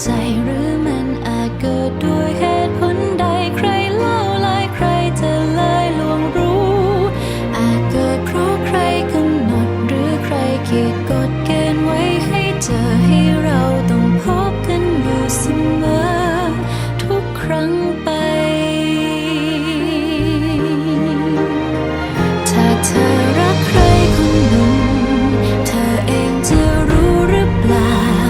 ใจหรือมันอาจเกิดด้วยเหตุผลใดใครเล่าลายใครจะเลยลวงรู้ อาจเกิดเพราะใครกำหนดหรือใครขีดกฎเกณฑ์ไว้ให้เจอให้เราต้องพบกันอยู่เสมอ ทุกครั้งไป